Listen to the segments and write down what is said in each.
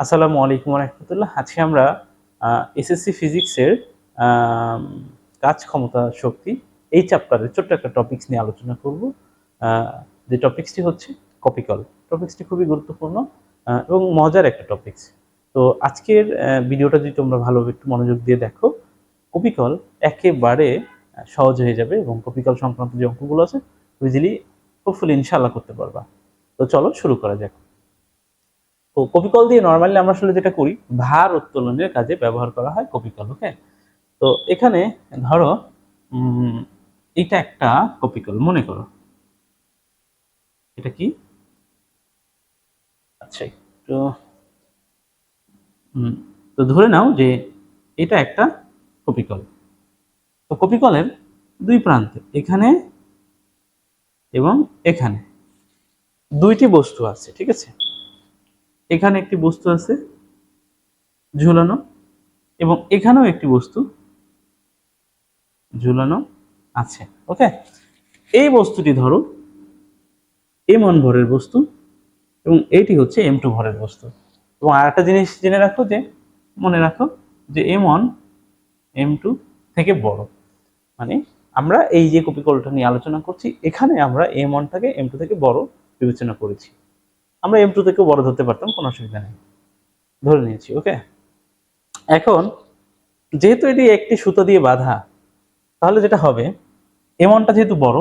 আসসালামু আলাইকুম রহমতুল্লাহ আজকে আমরা এসএসসি ফিজিক্সের কাজ ক্ষমতা শক্তি এই চ্যাপ্টারের ছোট্ট একটা টপিকস নিয়ে আলোচনা করব। যে টপিকসটি হচ্ছে কপিকল টপিকসটি খুবই গুরুত্বপূর্ণ এবং মজার একটা টপিকস তো আজকের ভিডিওটা যদি তোমরা ভালোভাবে একটু মনোযোগ দিয়ে দেখো কপিকল একেবারে সহজ হয়ে যাবে এবং কপিকল সংক্রান্ত যে অঙ্কগুলো আছে ইজিলি হোপফুলি ইনশাল্লাহ করতে পারবা। তো চলো শুরু করা যাক। তো কপিকল দিয়ে নর্মালি আমরা আসলে যেটা করি, ভার উত্তোলনের কাজে ব্যবহার করা হয় কপিকল ওকে তো এখানে ধরো এটা একটা কপিকল মনে করো। এটা কি? আচ্ছা তো তো ধরে নাও যে এটা একটা কপিকল তো কপিকলের দুই প্রান্তে, এখানে এবং এখানে, দুইটি বস্তু আছে, ঠিক আছে? এখানে একটি বস্তু আছে ঝুলানো এবং এখানেও একটি বস্তু ঝুলানো আছে, ওকে? এই বস্তুটি ধরো এম ওয়ান ভরের বস্তু এবং এইটি হচ্ছে এম টু ভরের বস্তু। এবং আর একটা জিনিস জেনে রাখো যে, মনে রাখো যে এম ওয়ান এম টু থেকে বড়। মানে আমরা এই যে কপিকলটা নিয়ে আলোচনা করছি, এখানে আমরা এম ওয়ানটাকে এম টু থেকে বড় বিবেচনা করেছি। আমরা এম টু থেকেও বড় ধরতে পারতাম, কোনো অসুবিধা নেই। ধরে নিয়েছি ওকে এখন, যেহেতু এটি একটি সুতো দিয়ে বাঁধা, তাহলে যেটা হবে এম ওয়ানটা যেহেতু বড়,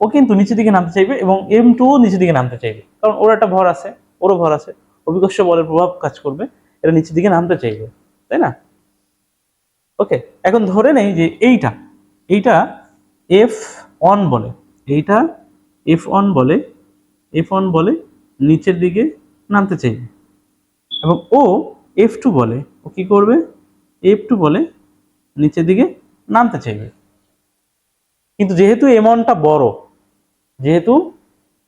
ও কিন্তু নিচের দিকে নামতে চাইবে এবং এম টু নিচের দিকে নামতে চাইবে। কারণ ওর একটা ভর আছে, ওরও ভর আছে। অভিকর্ষ বলের প্রভাব কাজ করবে, এটা নিচের দিকে নামতে চাইবে, তাই না? ওকে এখন ধরে নেই যে এইটা এইটা এফ অন বলে, এইটা এফ অন বলে এফ অন বলে নিচের দিকে নামতে চাইবে। এবং ও এফ টু বলে, ও কি করবে? এফ টু বলে নিচের দিকে নামতে চাইবে। কিন্তু যেহেতু এমনটা বড়, যেহেতু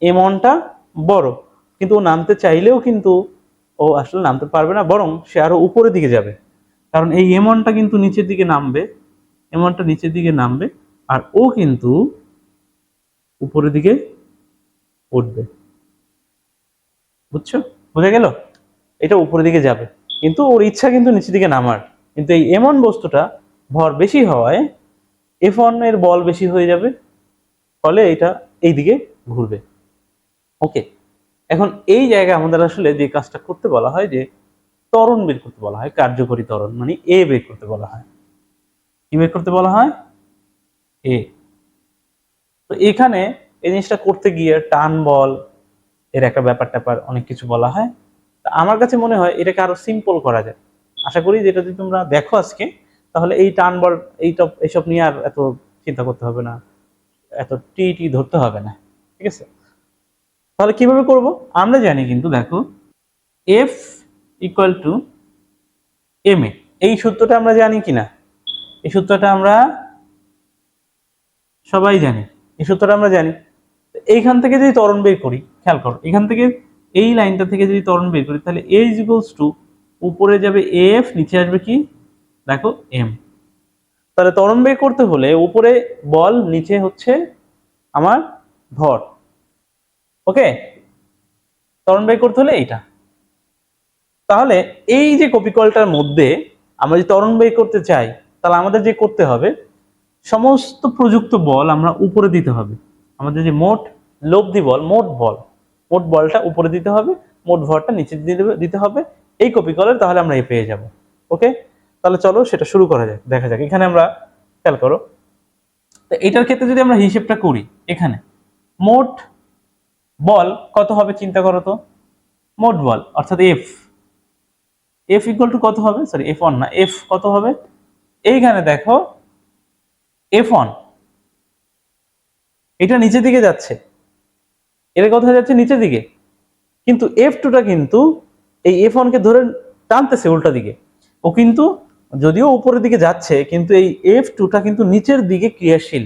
এমনটা বড়, কিন্তু ও নামতে চাইলেও কিন্তু ও আসলে নামতে পারবে না, বরং সে আরও উপরের দিকে যাবে। কারণ এই এমনটা কিন্তু নিচের দিকে নামবে এমনটা নিচের দিকে নামবে, আর ও কিন্তু উপরের দিকে উঠবে। বুঝছ? বোঝা গেল? এটা উপরের দিকে যাবে। কিন্তু ওর ইচ্ছা কিন্তু নিচের দিকে নামার। কিন্তু এই এমন বস্তুটা ভর বেশি হওয়ায় এফ এর বল বেশি হয়ে যাবে। ফলে এটা এই দিকে ঘুরবে। ওকে এখন এই জায়গায় আমাদের আসলে যে কাজটা করতে বলা হয় যে ত্বরণ বের করতে বলা হয়, কার্যকরী ত্বরণ মানে এ বের করতে বলা হয়। কি বের করতে বলা হয়? এ তো এখানে এই জিনিসটা করতে গিয়ে টান বল এর একটা ব্যাপার ট্যাপার অনেক কিছু বলা হয়। তা আমার কাছে মনে হয় এটাকে আরও সিম্পল করা যায়। আশা করি যেটা যদি তোমরা দেখো আজকে, তাহলে এই টান বল এইসব এইসব নিয়ে আর এত চিন্তা করতে হবে না। এত টি টি ধরতে হবে না, ঠিক আছে? তাহলে কীভাবে করব? আমরা জানি কিন্তু, দেখো F equal to M A. এই সূত্রটা আমরা জানি কিনা? এই সূত্রটা আমরা সবাই জানি। এই সূত্রটা আমরা জানি। এইখান থেকে যদি ত্বরণ বের করি, খেয়াল করো, এখান থেকে এই লাইনটা থেকে যদি ত্বরণ বের করি, তাহলে এ ইজ ইকুয়ালস টু উপরে যাবে এফ নিচে আসবে কি? দেখো এম তাহলে ত্বরণ বের করতে হলে উপরে বল, নিচে হচ্ছে আমার ভর। ওকে? ত্বরণ বের করতে হলে এইটা। তাহলে এই যে কপিকলটার মধ্যে আমরা যদি ত্বরণ বের করতে চাই, তাহলে আমাদের যে করতে হবে, সমস্ত প্রযুক্ত বল আমরা উপরে দিতে হবে। আমাদের যে মোট লব্ধি বল, মোট বল। মোট বলটা উপরে দিতে হবে, মোট ভরটা নিচে দিতে হবে। এই কপিকলের তাহলে আমরা এ পেয়ে যাব, ওকে? তাহলে চলো সেটা শুরু করা যাক, দেখা যাক। এখানে আমরা খেয়াল করো, তো এটার ক্ষেত্রে যদি আমরা হিসেবটা করি, এখানে মোট বল কত হবে চিন্তা করো তো? মোট বল, অর্থাৎ এফ এফ ইকুয়াল টু কত হবে? সরি এফ ওয়ান না এফ কত হবে? এইখানে দেখো এফ ওয়ান এটা নিচের দিকে যাচ্ছে। এটা কোথায় যাচ্ছে নিচের দিকে। কিন্তু এফ টুটা কিন্তু এই এফ ওয়ানকে ধরে টানতেছে উল্টা দিকে। ও কিন্তু যদিও উপরের দিকে যাচ্ছে, কিন্তু এই এফ টুটা কিন্তু নিচের দিকে ক্রিয়াশীল।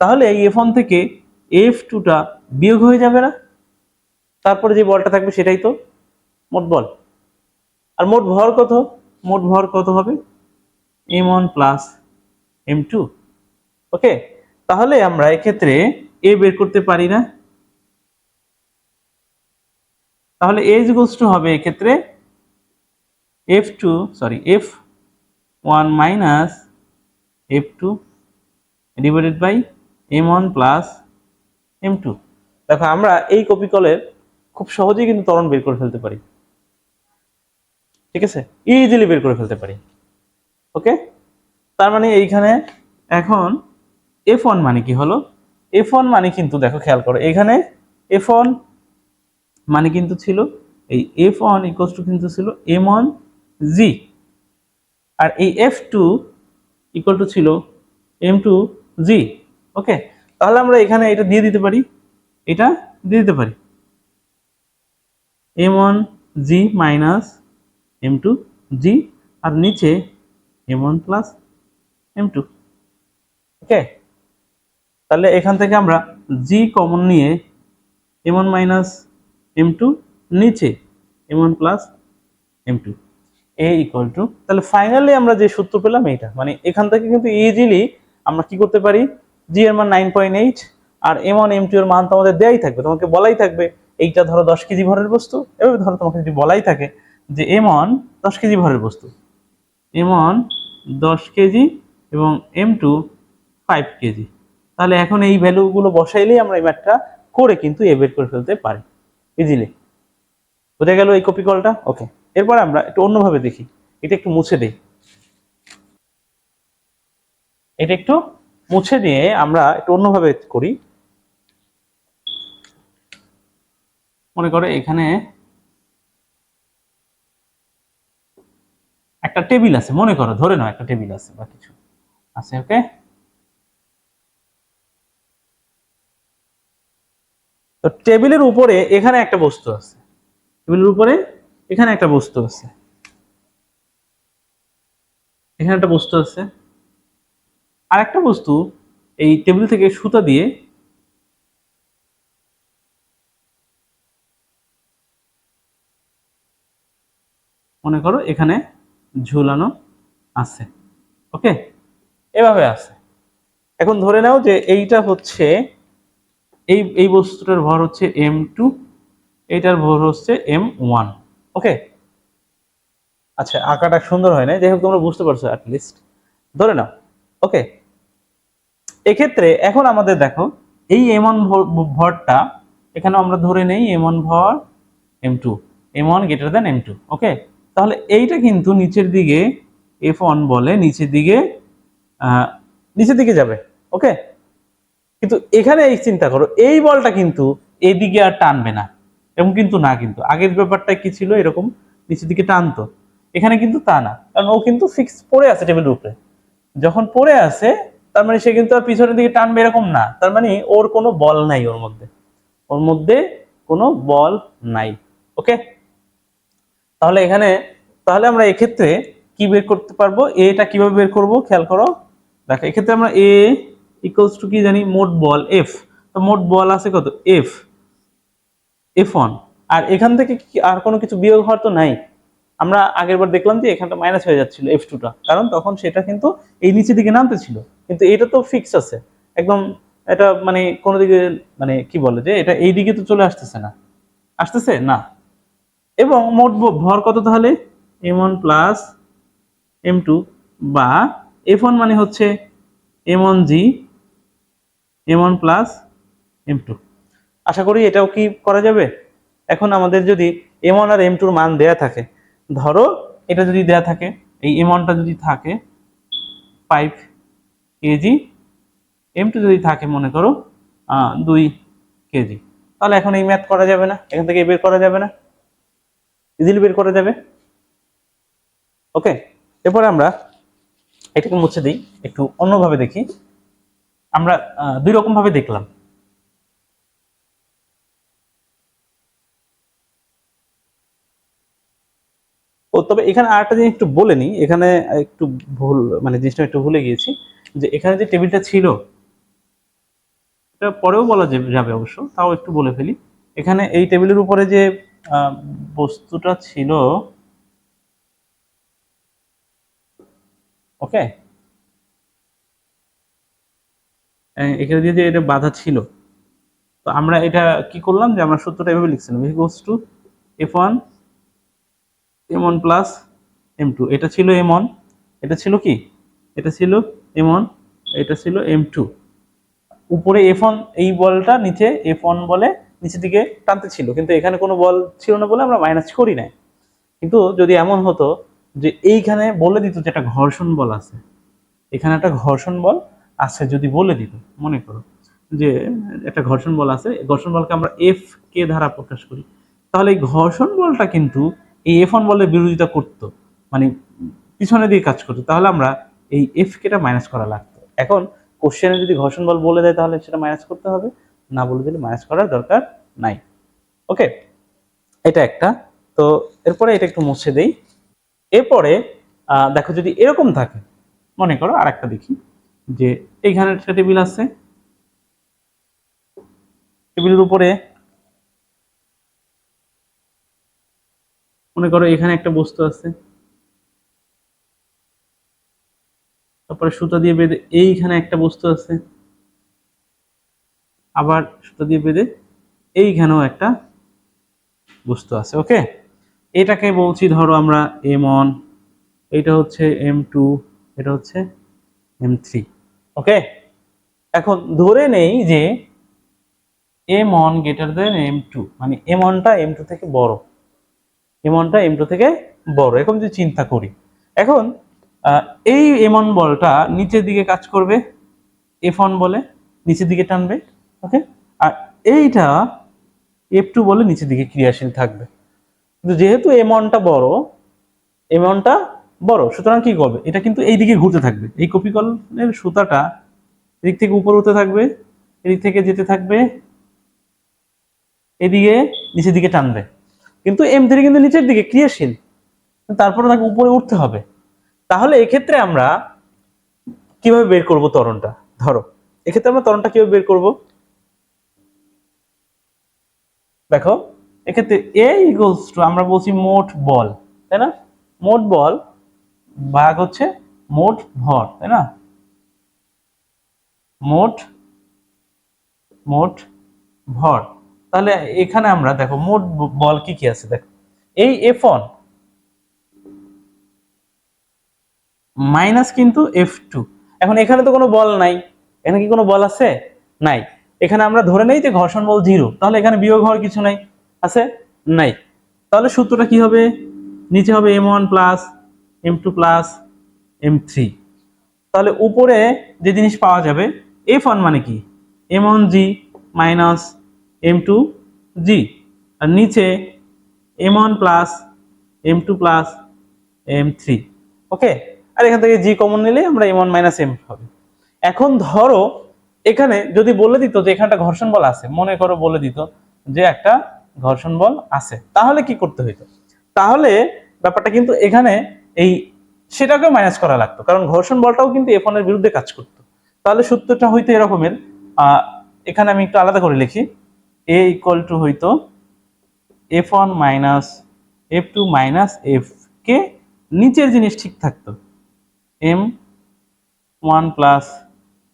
তাহলে এই এফ ওয়ান থেকে এফ টুটা বিয়োগ হয়ে যাবে না? তারপরে যে বলটা থাকবে সেটাই তো মোট বল। আর মোট ভর কত? মোট ভর কত হবে? M one plus M two okay তাহলে আমরা এক্ষেত্রে এ বের করতে পারি না। তাহলে এ ইকুয়ালস টু হবে এক্ষেত্রে F two sorry F one minus F two divided by M one plus M two দেখো, আমরা এই কপিকলের খুব সহজেই কিন্তু তরণ বের করে ফেলতে পারি। ঠিক আছে? ইজিলি বের করে ফেলতে পারি। ওকে তার মানে এইখানে এখন এফ ওয়ান মানে কি হলো? এফ ওয়ান মানে কিন্তু, দেখো, খেয়াল করো, এখানে এফ ওয়ান মানে কিন্তু ছিল এই এফ ওয়ান ইকোয়াস টু কিন্তু ছিল এম ওয়ান জি আর এই এফ টু ইকুয়াল টু ছিল এম টু জি ওকে তাহলে আমরা এখানে এটা দিয়ে দিতে পারি। এটা দিয়ে দিতে পারি। M one G minus M two G আর নিচে M one plus M two okay তাহলে এখান থেকে আমরা জি কমন নিয়ে M one minus M two নিচে M one plus M two A equal to তাহলে ফাইনালি আমরা যে সূত্র পেলাম এইটা মানে এখান থেকে কিন্তু ইজিলি আমরা কি করতে পারি? জি এর মান নাইন পয়েন্ট এইট আর এম ওয়ান এম টু এর মান তোমাদের দেয়াই থাকবে, তোমাকে বলাই থাকবে, এইটা ধরো দশ কেজি ভরের বস্তু, এভাবে ধরো তোমাকে যদি বলাই থাকে যে এম ওয়ান দশ কেজি ভরের বস্তু এম ওয়ান দশ কেজি এবং এম টু ফাইভ কেজি। তাহলে এখন এই ভ্যালুগুলো বসাইলেই আমরা এই ম্যাথটা করে কিন্তু এ বের করে ফেলতে পারি। ইজিলি বোঝা গেল এই কপি কলটা ওকে এরপর আমরা একটু অন্যভাবে দেখি। এটা একটু মুছে দিই। এটা একটু মুছে দিয়ে আমরা একটু অন্যভাবে করি। মনে করো এখানে একটা টেবিল আছে। মনে করো, ধরে নাও একটা টেবিল আছে বা কিছু। আছে ওকে টেবিলের উপরে এখানে একটা বস্তু আছে। টেবিলের উপরে এখানে একটা বস্তু আছে। এখানে একটা বস্তু আছে। আর একটা বস্তু এই টেবিল থেকে সুতা দিয়ে মনে করো এখানে ঝুলানো আছে। ওকে? এভাবে আছে। এখন ধরে নাও যে এইটা হচ্ছে এই এই বস্তুটার ভর হচ্ছে এম টু এইটার ভর হচ্ছে এম ওয়ান ওকে আচ্ছা আঁকাটা সুন্দর হয় না যাই হোক তোমরা বুঝতে পারছ অ্যাটলিস্ট ধরে নাও ওকে এক্ষেত্রে এখন আমাদের দেখো, এই এম ওয়ান ভরটা, এখানে আমরা ধরে নেই এম ওয়ান ভর M two M one greater than M two okay তাহলে এইটা কিন্তু নিচের দিকে এফ ওয়ান বলে, নিচের দিকে নিচের দিকে যাবে ওকে কিন্তু এখানে এই চিন্তা করো, এই বলটা কিন্তু এদিকে আর টানবে না। এরকম কিন্তু না কিন্তু, আগের ব্যাপারটা কি ছিল এরকম? নিচের দিকে টানতো। এখানে কিন্তু তা না, কারণ ও কিন্তু ফিক্স পড়ে আছে টেবিলের উপরে। যখন পড়ে আছে, তার মানে সে কিন্তু আর পিছনের দিকে টানবে এরকম না। তার মানে ওর কোনো বল নাই ওর মধ্যে। ওর মধ্যে কোনো বল নাই ওকে তাহলে এখানে, তাহলে আমরা এক্ষেত্রে কি বের করতে পারব? এটা কীভাবে বের করব? খেয়াল করো। দেখো, এক্ষেত্রে আমরা এ ইকুয়ালস টু কি জানি? মোট বল এফ তো মোট বল আছে কত? এফ এফ ওয়ান আর এখান থেকে আর কোনো কিছু বিয়োগ হওয়ার তো নাই। আমরা আগের বার দেখলাম যে এখানটা মাইনাস হয়ে যাচ্ছিল এফ টুটা কারণ তখন সেটা কিন্তু এই নিচের দিকে নামতে ছিল। কিন্তু এটা তো ফিক্স আছে। একদম এটা মানে কোনো দিকে মানে কি বলে যে এটা এই দিকে তো চলে আসতেছে না। আসতেছে? না। এবং মোট ভর কত তাহলে? M one plus M two বা এফ ওয়ান মানে হচ্ছে M one G M one plus M two আশা করি এটাও কি করা যাবে? এখন আমাদের যদি এম ওয়ান আর এম টুর মান দেয়া থাকে, ধরো এটা যদি দেয়া থাকে, এই এম ওয়ানটা যদি থাকে ফাইভ কেজি এম টু যদি থাকে মনে করো দুই কেজি তাহলে এখন এই ম্যাথ করা যাবে না, এখান থেকে বের করা যাবে না। ইজিলি বের করা যাবে। ওকে এরপরে আমরা এটাকে মুছে দিই, একটু অন্যভাবে দেখি। আমরা দুই রকম ভাবে দেখলাম। ও, তবে এখানে আরেকটা জিনিস একটু বলে নিই, এখানে একটু ভুল মানে জিনিসটা একটু ভুলে গিয়েছি, যে এখানে যে টেবিলটা ছিল, এটা পরেও বলা যাবে অবশ্য, তাও একটু বলে ফেলি। এখানে এই টেবিলের উপরে যে বস্তুটা ছিল, ওকে? এখানে দিয়ে যে এটা বাধা ছিল। তো আমরা এটা কি করলাম যে আমরা সূত্রটা এভাবে লিখছিলাম equals to F one M one plus M two এটা ছিল এম ওয়ান এটা ছিল কি? এটা ছিল এম ওয়ান এটা ছিল এম টু উপরে এফ ওয়ান এই বলটা নিচে এফ ওয়ান বলে নিচের দিকে টানতে ছিল, কিন্তু এখানে কোনো বল ছিল না বলে আমরা মাইনাস করি নাই। কিন্তু যদি এমন হতো যে এইখানে বলে দিত যে একটা ঘর্ষণ বল আছে, এখানে একটা ঘর্ষণ বল আছে যদি বলে দিত, মনে করো যে একটা ঘর্ষণ বল আছে ঘর্ষণ বলকে আমরা এফ কে দ্বারা প্রকাশ করি। তাহলে এই ঘর্ষণ বলটা কিন্তু এই এফ ওয়ান বলের বিরোধিতা করতো মানে পিছনে দিয়ে কাজ করতো। তাহলে আমরা এই এফ কেটা মাইনাস করা লাগতো। এখন কোশ্চেনে যদি ঘর্ষণ বল বলে দেয়, তাহলে সেটা মাইনাস করতে হবে। না বলে দিলে মাইনাস করার দরকার নাই। ওকে এটা একটা। তো এরপরে এটা একটু মুছে দেই। এরপরে দেখো যদি এরকম থাকে, মনে করো আর একটা দেখি। যে এইখানে একটা টেবিল আছে। টেবিলের উপরে মনে করো এখানে একটা বস্তু আছে। তারপরে সুতা দিয়ে বেঁধে এইখানে একটা বস্তু আছে। আবার সুতা দিয়ে বেঁধে এইখানেও একটা বস্তু আছে, ওকে? এটাকে বলছি ধরো আমরা এম ওয়ান, এইটা হচ্ছে এম টু, এটা হচ্ছে এম থ্রি। ওকে এখন ধরে নেই যে M one greater than M two মানে এম ওয়ানটা এম টু থেকে বড়। এম ওয়ানটা এম টু থেকে বড়। এরকম যদি চিন্তা করি। এখন এই এম ওয়ান বলটা নিচের দিকে কাজ করবে এফ ওয়ান বলে নিচের দিকে টানবে ওকে আর এইটা এফ টু বলে নিচের দিকে ক্রিয়াশীল থাকবে। কিন্তু যেহেতু এম ওয়ানটা বড় এম ওয়ানটা বড়, সুতরাং কি করবে? এটা কিন্তু এই দিকে ঘুরতে থাকবে। এই কপিকলের সুতাটা এদিক থেকে উপরে উঠতে থাকবে, এদিক থেকে যেতে থাকবে, এদিকে নিচের দিকে টানবে। কিন্তু এম থ্রি কিন্তু নিচের দিকে ক্রিয়াশীল। তারপরে তাকে উপরে উঠতে হবে। তাহলে এক্ষেত্রে আমরা কীভাবে বের করব তরণটা ধরো, এক্ষেত্রে আমরা তরণটা কীভাবে বের করব? দেখো, এক্ষেত্রে এ ইকুয়ালস টু আমরা বলছি মোট বল, তাই না? মোট বল ভাগ হচ্ছে মোট ভর, তাই না? মোট মোট ভর। তাহলে এখানে আমরা দেখো মোট বল কি কি আছে, দেখো। এই এফ অন মাইনাস কিন্তু এফ টু এখন এখানে তো কোনো বল নাই। এখানে কি কোনো বল আছে? নাই। এখানে আমরা ধরে নেই যে ঘর্ষণ বল জিরো। তাহলে এখানে বিয়োগ হওয়ার কিছু নাই, আছে? নাই। তাহলে সূত্রটা কি হবে? নিচে হবে M one plus M two plus M three তাহলে উপরে যে জিনিস পাওয়া যাবে এফ ওয়ান মানে কি? M one G minus M two G আর নিচে M one plus M two plus M three okay আর এখান থেকে জি কমন নিলে আমরা এম ওয়ান মাইনাস এম হবে। এখন ধরো, এখানে যদি বলে দিত যে এখানে একটা ঘর্ষণ বল আছে, মনে করো বলে দিত যে একটা ঘর্ষণ বল আছে, তাহলে কি করতে হইতো? তাহলে ব্যাপারটা কিন্তু এখানে এই সেটাকেও মাইনাস করা লাগতো। কারণ ঘর্ষণ বলটাও কিন্তু এফ এর বিরুদ্ধে কাজ করতো। তাহলে সূত্রটা হইতো এরকমের এখানে আমি একটু আলাদা করে লিখি। এ ইকুয়াল টু হইতো F one minus F two minus F কে নিচের জিনিস ঠিক থাকতো। M one plus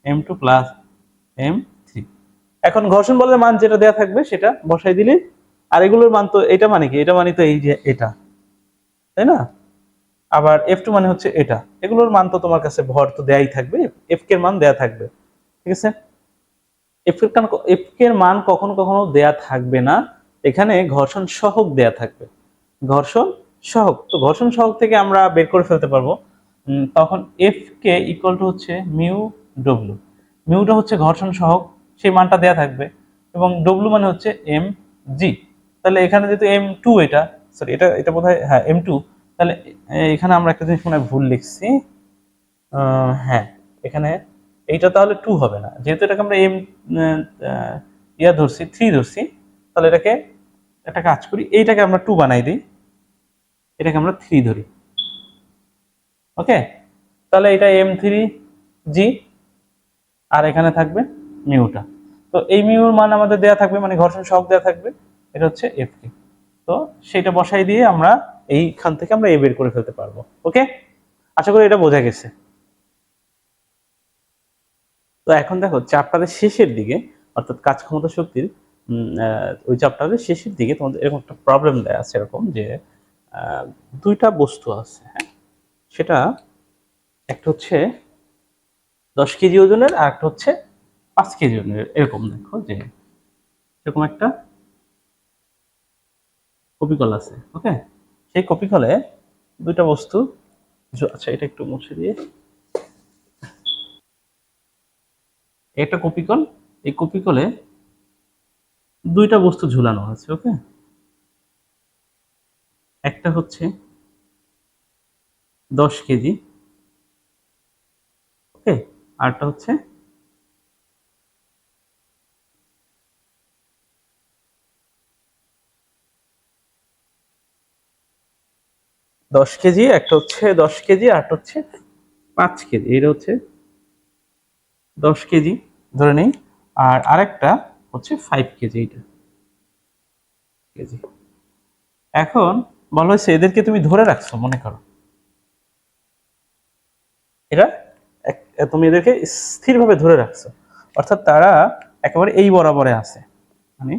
M two plus M three এখন ঘর্ষণ বলের মান যেটা দেওয়া থাকবে সেটা বসাই দিলে, আর এগুলোর মান তো, এটা মানে কি? এটা মানে তো এই যে এটা। তাই না? আবার এফ টু মানে হচ্ছে এটা। এগুলোর মান তো তোমার কাছে ভর তো দেয়াই থাকবে। এফ কে মান দেয়া থাকবে। ঠিক আছে? এফ এর এফ এর মান কখনো কখনো দেয়া থাকবে না। এখানে ঘর্ষণ সহক দেয়া থাকবে। ঘর্ষণ সহক তো ঘর্ষণ সহক থেকে আমরা বের করে ফেলতে পারব। তখন এফ কে ইকুয়াল টু হচ্ছে মিউ ডব্লু মিউটা হচ্ছে ঘর্ষণ সহক সেই মানটা দেয়া থাকবে। এবং ডব্লু মানে হচ্ছে এম জি তাহলে এখানে যেহেতু এম টু এটা সরি এটা এটা বোধ হ্যাঁ এম টু তাহলে এখানে আমরা একটা জিনিস মনে ভুল লিখছি। হ্যাঁ এখানে এইটা তাহলে টু হবে না। যেহেতু এটাকে আমরা এম ইয়া ধরছি থ্রি ধরছি, তাহলে এটাকে একটা কাজ করি, এইটাকে আমরা টু বানাই দিই। এটাকে আমরা থ্রি ধরি। ওকে তাহলে এটা এম থ্রি জি আর এখানে থাকবে মিউটা তো এই মিউর মান আমাদের দেয়া থাকবে মানে ঘর্ষণ সহগ দেয়া থাকবে, এটা হচ্ছে এফ কে তো সেটা বসাই দিয়ে আমরা এইখান থেকে আমরা এ বের করে ফেলতে পারব ওকে আশা করি এটা বোঝা গেছে। তো এখন দেখো চ্যাপ্টারের শেষের দিকে, অর্থাৎ কাজ ক্ষমতা শক্তির ওই চ্যাপ্টারের শেষের দিকে তোমাদের এরকম একটা প্রবলেম দেয়া আছে এরকম যে দুইটা বস্তু আছে হ্যাঁ? সেটা একটা হচ্ছে দশ কেজি ওজনের আর একটা হচ্ছে পাঁচ কেজি ওজনের, এরকম দেখো যে, এরকম একটা কপিকল আছে ওকে সেই কপিকলে দুইটা বস্তু। আচ্ছা এটা একটু মুছে দিয়ে। একটা কপিকল এই কপিকলে দুইটা বস্তু ঝুলানো আছে, ওকে? একটা হচ্ছে দশ কেজি, ওকে? আরটা হচ্ছে দশ কেজি, একটা হচ্ছে দশ কেজি আর একটা হচ্ছে পাঁচ কেজি। এটা হচ্ছে দশ কেজি ধরে নেই। আর আরেকটা হচ্ছে ফাইভ কেজি এটা। কেজি। এখন বলা হয়েছে এদেরকে তুমি ধরে রাখছো, মনে করো। এরা তুমি এদেরকে স্থিরভাবে ধরে রাখছো। অর্থাৎ তারা একেবারে এই বরাবরে আছে। মানে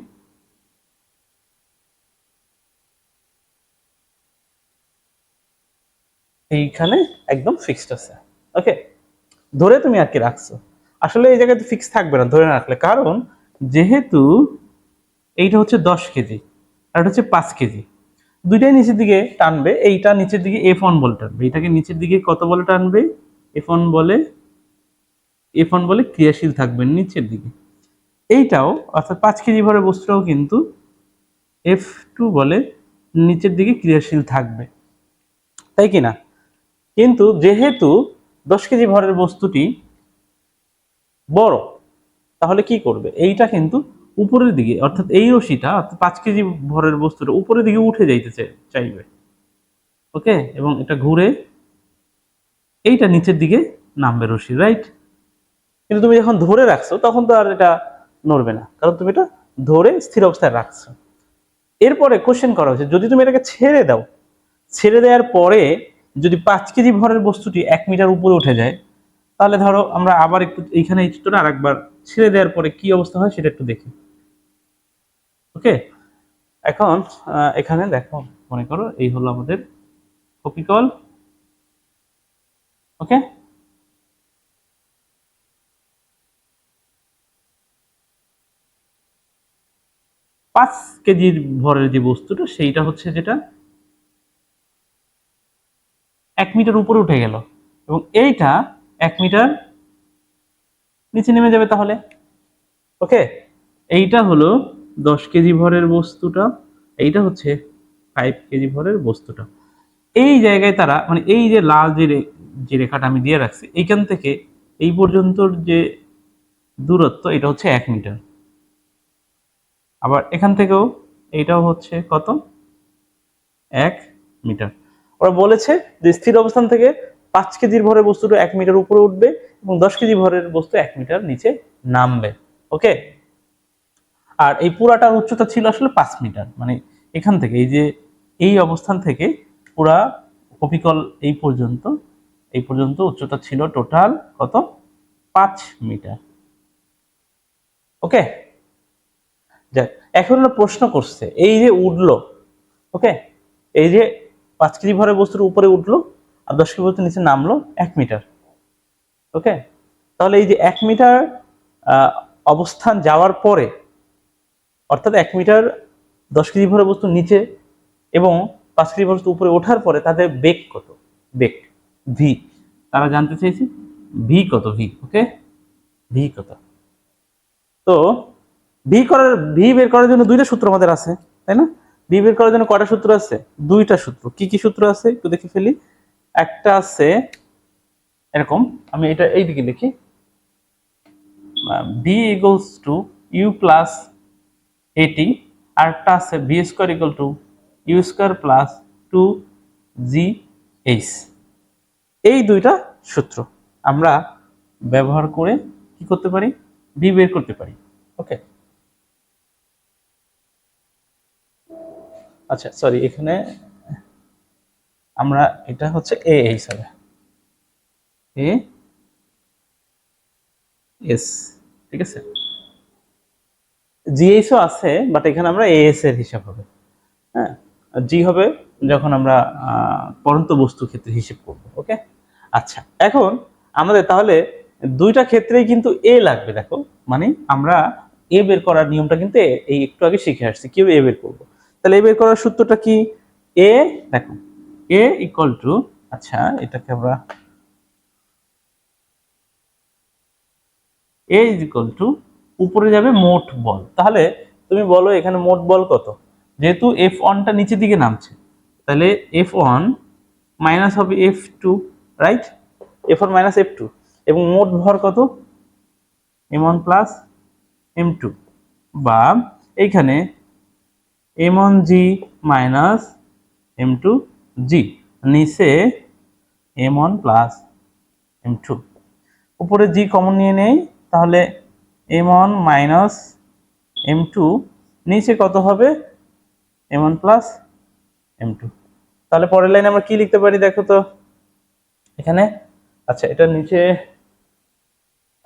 এইখানে একদম ফিক্সড আছে। ওকে ধরে তুমি আর কি রাখছো। আসলে এই জায়গাতে ফিক্স থাকবে না, ধরে রাখলে। কারণ যেহেতু এইটা হচ্ছে দশ কেজি, আর এটা হচ্ছে পাঁচ কেজি। দুইটাই নিচের দিকে টানবে, এইটা নিচের দিকে এফ ওয়ান বলে টানবে। এটাকে নিচের দিকে কত বলে টানবে? এফ ওয়ান বলে এফ ওয়ান বলে ক্রিয়াশীল থাকবে নিচের দিকে। এইটাও, অর্থাৎ পাঁচ কেজি ভরের বস্তুটাও কিন্তু এফ টু বলে নিচের দিকে ক্রিয়াশীল থাকবে। তাই কি না? কিন্তু যেহেতু দশ কেজি ভরের বস্তুটি বড়, তাহলে কি করবে? এইটা কিন্তু উপরের দিকে, অর্থাৎ এই রশিটা পাঁচ কেজি ভরের বস্তুটা উপরের দিকে উঠে যাইতে চাইবে। ওকে? এবং এটা ঘুরে এইটা নিচের দিকে নামবে রশি, রাইট? কিন্তু তুমি যখন ধরে রাখছো, তখন তো আর এটা নড়বে না, কারণ তুমি এটা ধরে স্থির অবস্থায় রাখছো। এরপরে কোশ্চেন করা হয়েছে, যদি তুমি এটাকে ছেড়ে দাও, ছেড়ে দেওয়ার পরে যদি পাঁচ কেজি ভরের বস্তুটি এক মিটার উপরে উঠে যায়, তাহলে ধরো আমরা আবার একটু এইখানে এই চিত্রটা আরেকবার ছেড়ে দেওয়ার পরে কি অবস্থা হয় সেটা একটু দেখি। ওকে? এখন এখানে দেখো, মনে করো এই হলো আমাদের কপিকল। ওকে? পাঁচ কেজির ভরের যে বস্তুটা, সেইটা হচ্ছে যেটা এক মিটার উপরে উঠে গেল। এবং এইটা এক মিটার নিচে নেমে যাবে তাহলে। ওকে? এইটা হলো দশ কেজি ভরের বস্তুটা। এইটা হচ্ছে ফাইভ কেজি ভরের বস্তুটা। এই জায়গায় তারা মানে এই যে লাল যে যে রেখাটা আমি দিয়ে রাখছি, এইখান থেকে এই পর্যন্তর যে দূরত্ব, এটা হচ্ছে এক মিটার। আবার এখান থেকেও এইটাও হচ্ছে কত? এক মিটার। ওরা বলেছে যে স্থির অবস্থান থেকে পাঁচ কেজির ভরের বস্তুটা এক মিটার উপরে উঠবে এবং দশ কেজি ভরের বস্তু এক মিটার নিচে নামবে, ওকে? আর এই পুরাটার উচ্চতা ছিল আসলে পাঁচ মিটার মানে এখান থেকে, এই যে এই অবস্থান থেকে পুরা কপিকল এই পর্যন্ত এই পর্যন্ত উচ্চতা ছিল টোটাল কত? পাঁচ মিটার, ওকে? যাক, এখন প্রশ্ন করছে, এই যে উঠল, ওকে? এই যে পাঁচ কেজি ভরের বস্তুর উপরে উঠল আর দশ কেজি বস্তুর নিচে নামলো এক মিটার। ওকে? তাহলে এই যে এক মিটার অবস্থান যাওয়ার পরে, অর্থাৎ এক মিটার দশ কেজি ভরের বস্তু নিচে এবং পাঁচ কেজি ভরের বস্তু উপরে ওঠার পরে তাদের বেগ কত? বেগ ভি তারা জানতে চেয়েছে? ভি কত? ভি ওকে? ভি কত? তো ভি করার ভি বের করার জন্য দুইটা সূত্র আমাদের আছে, তাই না? ভি বের করার জন্য কটা সূত্র আছে? দুইটা সূত্র। কি কি সূত্র আছে? একটু দেখে ফেলি। একটা আছে, এরকম, আমি এটা এইদিকে লিখি V equals to U plus A T আরেকটা আছে V square equal to U square plus two G H এই দুইটা সূত্র আমরা ব্যবহার করে কি করতে পারি? বি বের করতে পারি। ওকে আচ্ছা সরি এখানে আমরা, এটা হচ্ছে এ হিসাবে এ এস ঠিক আছে? জিএসও আছে বাট এখানে আমরা এএস এর হিসাব হবে। হ্যাঁ? জি হবে যখন আমরা পরন্ত বস্তু ক্ষেত্রে হিসেব করব, ওকে? আচ্ছা এখন আমাদের তাহলে দুইটা ক্ষেত্রেই কিন্তু এ লাগবে, দেখো। মানে আমরা এ বের করার নিয়মটা কিন্তু এই একটু আগে শিখে আসছি কেউ এ বের করব। তাহলে এ বের করার সূত্রটা কি? এ দেখো এ ইকুয়াল টু আচ্ছা এটাকে আমরা এ ইজ ইকুয়াল টু উপরে যাবে মোট বল। তাহলে তুমি বলো এখানে মোট বল কত? যেহেতু এফ ওয়ানটা নিচের দিকে নামছে, তাহলে এফ ওয়ান মাইনাস হবে F two right F one minus F two এবং মোট ভর কত? M one plus M two বা এইখানে M one G minus M two G নিচে M one plus M two উপরে জি কমন নিয়ে নেই, তাহলে M one minus M two নিচে কত হবে? M one plus M two তাহলে পরের লাইনে আমরা কি লিখতে পারি দেখো তো? এখানে? আচ্ছা এটা নিচে,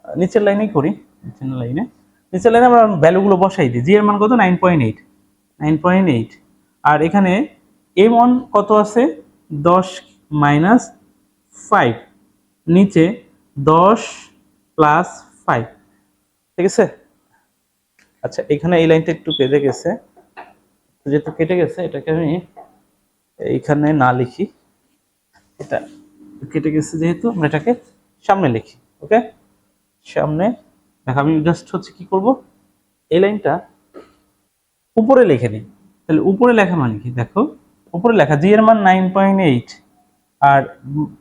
নিচের লাইনেই করি, নিচের লাইনে নিচের লাইনে আমরা ভ্যালুগুলো বসাই দিই। জি এর মান কত? Nine point eight nine point eight. আর এখানে এম ওয়ান কত আছে? দশ মাইনাস ফাইভ। নিচে দশ প্লাস ফাইভ। ঠিক আছে? আচ্ছা এখানে এই লাইনটা একটু কেটে গেছে। যেহেতু কেটে গেছে, এটাকে আমি এইখানে না লিখি। এটা কেটে গেছে যেহেতু, আমরা এটাকে সামনে লিখি, ওকে? সামনে, দেখো, আমি জাস্ট হচ্ছে কি করব? এই লাইনটা উপরে লিখে নিই তাহলে উপরে লেখা মানে কি? দেখো, উপরে লেখা জি এর মান নাইন পয়েন্ট এইট আর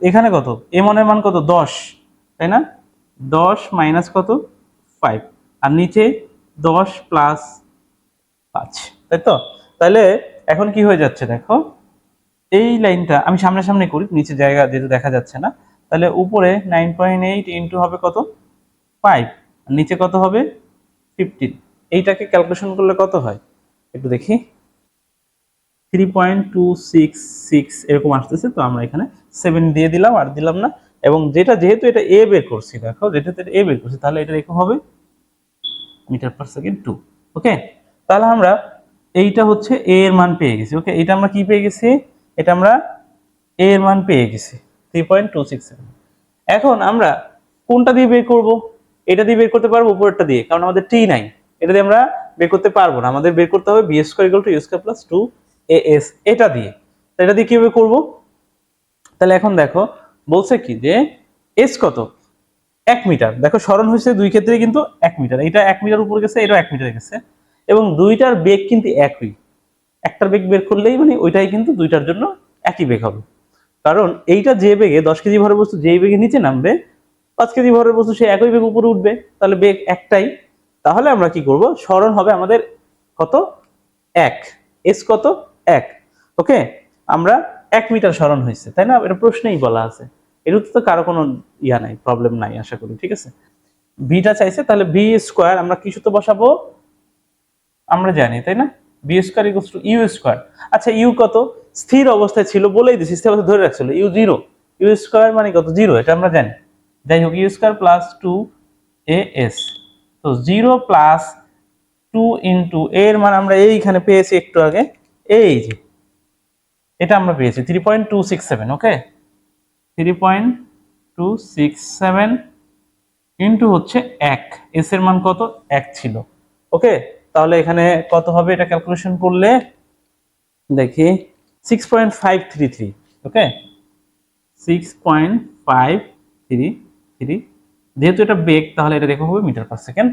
এখানে কত? এম এর মান কত? দশ, তাই না? দশ মাইনাস কত? ফাইভ আর নিচে দশ প্লাস পাঁচ, তাই তো? তাহলে এখন কি হয়ে যাচ্ছে দেখো? এই লাইনটা আমি সামনে সামনে করি, নিচে জায়গা যেহেতু দেখা যাচ্ছে না, তাহলে উপরে নাইন পয়েন্ট এইট ইন্টু হবে কত? ফাইভ আর নিচে কত হবে? ফিফটিন এইটাকে ক্যালকুলেশন করলে কত হয়? একটু দেখি। Three point two six six এরকম আসতেছে, তো আমরা এখানে সেভেন দিয়ে দিলাম আর দিলাম না। এবং যেটা যেহেতু এটা এ বের করছি, দেখো, যেটা এ বের করছি, তাহলে এটা এরকম হবে metre per second two okay তাহলে আমরা এইটা হচ্ছে এ এর মান পেয়ে গেছি ওকে এটা আমরা কি পেয়ে গেছি? এটা আমরা এ এর মান পেয়ে গেছি থ্রি পয়েন্ট টু সিক্স এখন আমরা কোনটা দিয়ে বের করব? এটা দিয়ে বের করতে পারব উপরেরটা দিয়ে, কারণ আমাদের টি নাই। এটা দিয়ে আমরা বের করতে পারব না। আমাদের বের করতে হবে V square equal to U plus two A S এটা দিয়ে। এটা দিয়ে কীভাবে করব? তাহলে এখন দেখো, বলছে কি যে এস কত? এক মিটার। দেখো, স্মরণ হয়েছে দুই ক্ষেত্রে কিন্তু এক মিটার। এটা এক মিটার উপর গেছে, এটাও এক মিটার গেছে। এবং দুইটার বেগ কিন্তু একই। একটার বেগ বের করলেই মানে ওইটাই কিন্তু দুইটার জন্য একই বেগ হবে। কারণ এইটা যে বেগে, দশ কেজি ভরের বস্তু যেই বেগে নিচে নামবে, পাঁচ কেজি ভরের বস্তু সে একই বেগ উপরে উঠবে। তাহলে বেগ একটাই। তাহলে আমরা কি করব? স্মরণ হবে আমাদের কত? এক। এস কত? এক। ওকে আমরা এক মিটার স্মরণ হয়েছে, তাই না? এটা প্রশ্নেই বলা আছে। এর তো কারও কোনো ইয়া নাই প্রবলেম নাই, আশা করি, ঠিক আছে? ভিটা চাইছে, তাহলে ভি স্কোয়ার আমরা কি সূত্র বসাবো? আমরা জানি, তাই না? V square equal to U square আচ্ছা ইউ কত? স্থির অবস্থায় ছিল বলেই দিছি স্থির অবস্থায় ধরে রাখছিল। ইউ জিরো ইউ স্কোয়ার মানে কত? জিরো এটা আমরা জানি। যাই হোক U square plus two A S তো জিরো প্লাস টু ইন্টু এর মান আমরা এইখানে পেয়েছি একটু আগে, এই যে, এটা আমরা পেয়েছি three point two six seven okay three point two six seven into হচ্ছে এক এস এর মান কত? এক ছিল ওকে তাহলে এখানে কত হবে এটা ক্যালকুলেশন করলে? দেখি six point five three three okay six point five three three যেহেতু এটা বেগ, তাহলে এটা দেখো হবে মিটার পার সেকেন্ড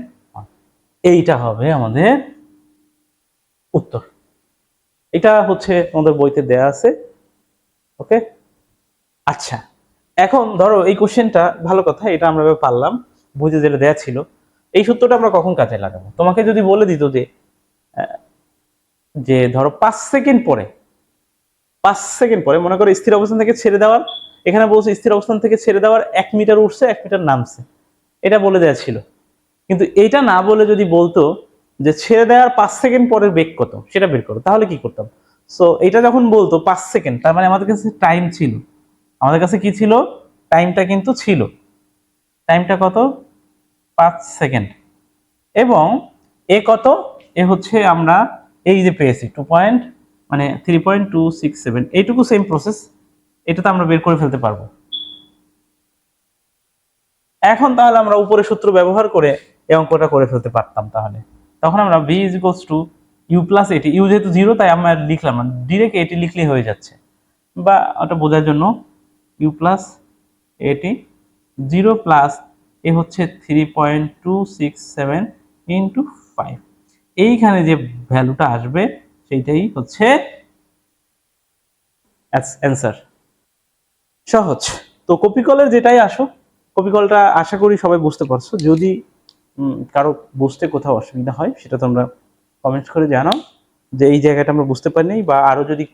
এইটা হবে আমাদের উত্তর। এটা হচ্ছে আমাদের বইতে দেয়া আছে, ওকে? আচ্ছা এখন ধরো এই কোশ্চেনটা ভালো কথা, এটা আমরা পারলাম, বুঝে যেটা দেয়া ছিল। এই সূত্রটা আমরা কখন কাজে লাগাবো? তোমাকে যদি বলে দিত যে যে ধরো পাঁচ সেকেন্ড পরে, পাঁচ সেকেন্ড পরে, মনে করো স্থির অবস্থান থেকে ছেড়ে দেওয়ার, এখানে বলছে স্থির অবস্থান থেকে ছেড়ে দেওয়ার এক মিটার উঠছে, এক মিটার নামছে। এটা বলে দেওয়া ছিল। কিন্তু এটা না বলে যদি বলতো যে ছেড়ে দেওয়ার পাঁচ সেকেন্ড পরের বেগ কত, সেটা বের করো। তাহলে কি করতাম? সো এটা যখন বলতো পাঁচ সেকেন্ড, তার মানে আমাদের কাছে টাইম ছিল। আমাদের কাছে কি ছিল? টাইমটা কিন্তু ছিল। টাইমটা কত? পাঁচ সেকেন্ড। এবং এ কত? এ হচ্ছে আমরা এই যে পেয়েছি টু পয়েন্ট মানে three point two six seven এইটুকু সেম প্রসেস এটা তো আমরা বের করে ফেলতে পারব। এখন তাহলে আমরা উপরের সূত্র ব্যবহার করে এই অঙ্কটা করে ফেলতে পারতাম তাহলে। তখন আমরা V is equals to U plus A T U যেহেতু জিরো তাই আমরা লিখলাম না। ডিরেক্ট এটি লিখলে হয়ে যাচ্ছে। বা ওটা বোঝার জন্য U plus A T zero plus A হচ্ছে three point two six seven into five এইখানে যে ভ্যালুটা আসবে, সেইটাই হচ্ছে অ্যান্সার সহজ। তো কপিকলের যেটাই আসো কপিকলটা আশা করি সবাই বুঝতে পারছ। যদি কারও বুঝতে কোথাও অসুবিধা হয়, সেটা তোমরা কমেন্টস করে জানাও যে এই জায়গাটা আমরা বুঝতে পারিনি বা আরও যদি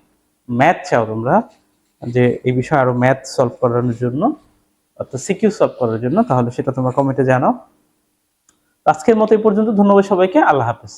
ম্যাথ চাও তোমরা, যে এই বিষয়ে আরও ম্যাথ সলভ করানোর জন্য, অর্থাৎ সিকিউ সলভ করার জন্য, তাহলে সেটা তোমরা কমেন্টে জানাও। আজকের মতো এই পর্যন্ত, ধন্যবাদ সবাইকে, আল্লাহ হাফেজ।